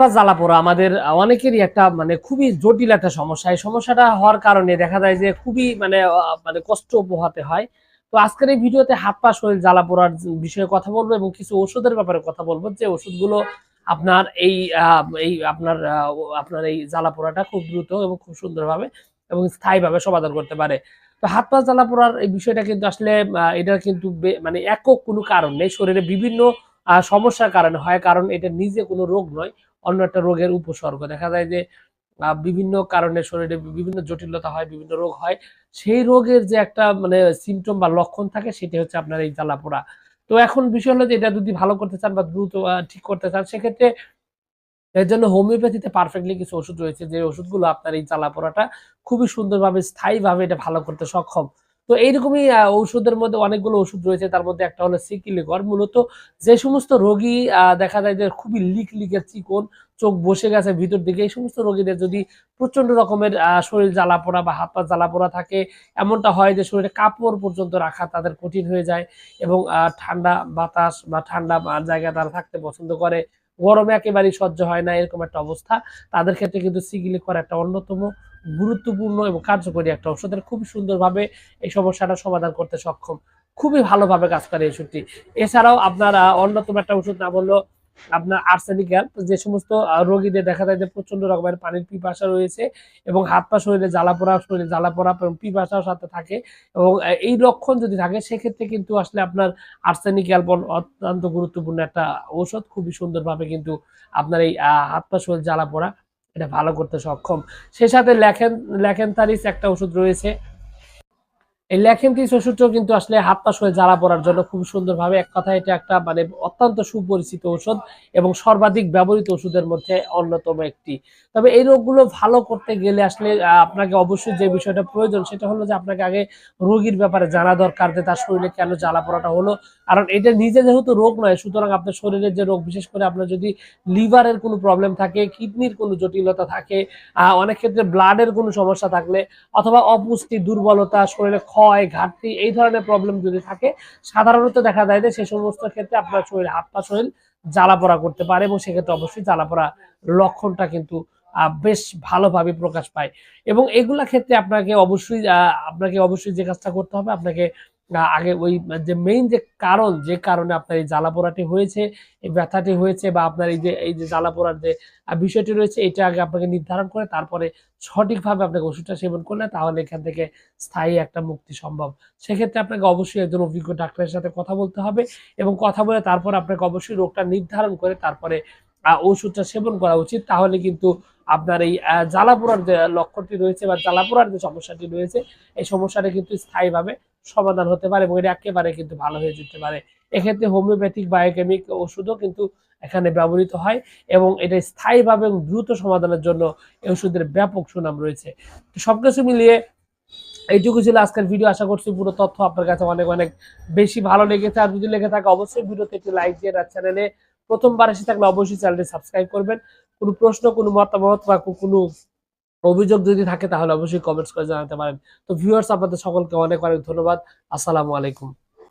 পা জ্বালা পোড়া আমাদের অনেকেরই একটা মানে খুবই জটিল একটা সমস্যা। এই সমস্যাটা হওয়ার কারণে দেখা যায় যে খুবই মানে মানে কষ্ট পোহাতে হয়। তো আজকের এই ভিডিওতে হাত পা শরীর জ্বালা পোড়ার বিষয়ে কথা বলব এবং কিছু ওষুধের ব্যাপারে কথা বলব। যে ওষুধগুলো আপনার এই এই আপনার আপনার এই জ্বালা পোড়াটা খুব দ্রুত এবং খুব সুন্দরভাবে এবং স্থায়ীভাবে সমাধান করতে পারে। তো হাত পা জ্বালা পোড়ার এই বিষয়টা কিন্তু আসলে এটার কিন্তু মানে একক কোনো কারণ নেই। শরীরে বিভিন্ন সমস্যার কারণে হয়, কারণ এটা নিজে কোনো রোগ নয়। অন্য একটা রোগের উপসর্গ। দেখা যায় যে বিভিন্ন কারণে শরীরে বিভিন্ন জটিলতা হয়, বিভিন্ন রোগ হয়, সেই রোগের যে একটা মানে সিমটম বা লক্ষণ থাকে, সেটা হচ্ছে আপনার এই জ্বালা পোড়া তো এখন বিষয় হলো যে, এটা যদি ভালো করতে চান বা দ্রুত ঠিক করতে চান, সেক্ষেত্রে এর জন্য হোমিওপ্যাথিতে পারফেক্টলি কিছু ওষুধ রয়েছে, যে ওষুধগুলো আপনার এই জ্বালা পোড়াটা খুবই সুন্দরভাবে, স্থায়ীভাবে এটা ভালো করতে সক্ষম। তো এইরকমই ঔষধের মধ্যে অনেকগুলো ওষুধ রয়েছে। তার মধ্যে একটা হলো সিকিলিকর মূলত যে সমস্ত রোগী দেখা যায় যে খুবই লিক লিকের চিকন, চোখ বসে গেছে ভিতর দিকে, এই সমস্ত রোগীদের যদি প্রচণ্ড রকমের শরীর জ্বালা পোড়া বা হাত পা জ্বালা পোড়া থাকে, এমনটা হয় যে শরীরে কাপড় পর্যন্ত রাখা তাদের কঠিন হয়ে যায় এবং ঠান্ডা বাতাস বা ঠান্ডা জায়গায় তারা থাকতে পছন্দ করে। গরমে একেবারেই সহ্য হয় না, এরকম একটা অবস্থা। তাদের ক্ষেত্রে কিন্তু সিগিলিকর একটা অন্যতম গুরুত্বপূর্ণ এবং কার্যকরী একটা ওষুধের খুব সুন্দরভাবে এই সমস্যাটা সমাধান করতে সক্ষম। খুবই ভালোভাবে কাজ করে এই ওষুধটি এছাড়াও আপনার অন্যতম একটা ওষুধ নাম হলো আপনার আর্সেনিক্যাল যে সমস্ত রোগীদের দেখা যায় যে প্রচণ্ড রকমের পানির পিপাসা রয়েছে এবং হাত পা শরীরে জ্বালা পোড়া, শরীরে জ্বালা পোড়া এবং পিপাসার সাথে থাকে এবং এই লক্ষণ যদি থাকে, সেক্ষেত্রে কিন্তু আসলে আপনার আর্সেনিক অ্যালবন অত্যন্ত গুরুত্বপূর্ণ একটা ঔষধ। খুবই সুন্দরভাবে কিন্তু আপনার এই হাত পা শরীর জ্বালা পোড়া এটা ভালো করতে সক্ষম। সে সাথে লেখেন লেখেনথারিস একটা ওষুধ রয়েছে। এই লেখেনথিস ওষুধটাও কিন্তু আসলে হাত পা শরীর জ্বালা পড়ার জন্য খুব সুন্দরভাবে এক কথা এটা একটা মানে অত্যন্ত সুপরিচিত ওষুধ এবং সর্বাধিক ব্যবহৃত ওষুধের মধ্যে অন্যতম একটি। তবে এই রোগগুলো ভালো করতে গেলে আসলে আপনাকে অবশ্যই যে বিষয়টা প্রয়োজন সেটা হলো যে আপনাকে আগে রোগীর ব্যাপারে জানা দরকার যে তার শরীরে কেন জ্বালা পড়াটা হলো। কারণ এটা নিজে যেহেতু রোগ নয়, সুতরাং আপনার শরীরের যে রোগ, বিশেষ করে আপনার যদি লিভারের কোনো প্রবলেম থাকে, কিডনির কোনো জটিলতা থাকে অনেক ক্ষেত্রে ব্লাডের কোনো সমস্যা থাকলে অথবা অপুষ্টি, দুর্বলতা, শরীরে ক্ষয় ঘাটতি, এই ধরনের প্রবলেম যদি থাকে, সাধারণত দেখা যায় যে সে সমস্ত ক্ষেত্রে আপনার শরীর হাত পা শরীর জ্বালা পোড়া করতে পারে এবং সেক্ষেত্রে অবশ্যই জ্বালা পোড়া লক্ষণটা কিন্তু বেশ ভালোভাবে প্রকাশ পায়। এবং এগুলা ক্ষেত্রে আপনাকে অবশ্যই আপনাকে অবশ্যই যে কাজটা করতে হবে, আপনাকে আগে ওই, যে মেইন যে কারণ, যে কারণে আপনার এই জ্বালা পোড়াটি হয়েছে, এই ব্যথাটি হয়েছে বা আপনার এই যে এই যে জ্বালা পোড়ার যে বিষয়টি রয়েছে, এটা আগে আপনাকে নির্ধারণ করে তারপরে সঠিকভাবে আপনাকে ওষুধটা সেবন করলে তাহলে এখান থেকে স্থায়ী একটা মুক্তি সম্ভব। সেক্ষেত্রে আপনাকে অবশ্যই একজন অভিজ্ঞ ডাক্তারের সাথে কথা বলতে হবে এবং কথা বলে তারপর আপনাকে অবশ্যই রোগটা নির্ধারণ করে তারপরে ওষুধটা সেবন করা উচিত। তাহলে কিন্তু আপনার এই জ্বালাপোড়ার যে লক্ষণটি রয়েছে বা জ্বালাপোড়ার যে সমস্যাটি রয়েছে, এই সমস্যাটা কিন্তু স্থায়ীভাবে সমাধান হতে পারে এবং এটা একেবারে কিন্তু ভালো হয়ে যেতে পারে। এক্ষেত্রে হোমিওপ্যাথিক, বায়োকেমিক ওষুধও কিন্তু এখানে ব্যবহৃত হয় এবং এটা স্থায়ীভাবে এবং দ্রুত সমাধানের জন্য এই ওষুধের ব্যাপক সুনাম রয়েছে। তো সব কিছু মিলিয়ে এইটুকু ছিল আজকের ভিডিও। আশা করছি পুরো তথ্য আপনার কাছে অনেক অনেক বেশি ভালো লেগেছে। আর যদি লেগে থাকে, অবশ্যই ভিডিওতে একটি লাইক দিয়ে আর চ্যানেলে প্রথমবার এসে থাকলে অবশ্যই চ্যানেলটি সাবস্ক্রাইব করবেন। কোনো প্রশ্ন, কোনো মতামত বা কোনো অভিযোগ যদি থাকে তাহলে অবশ্যই কমেন্টস করে জানাতে পারেন। তো ভিউয়ার্স আপনাদের সকলকে অনেক অনেক ধন্যবাদ। আসসালামু আলাইকুম।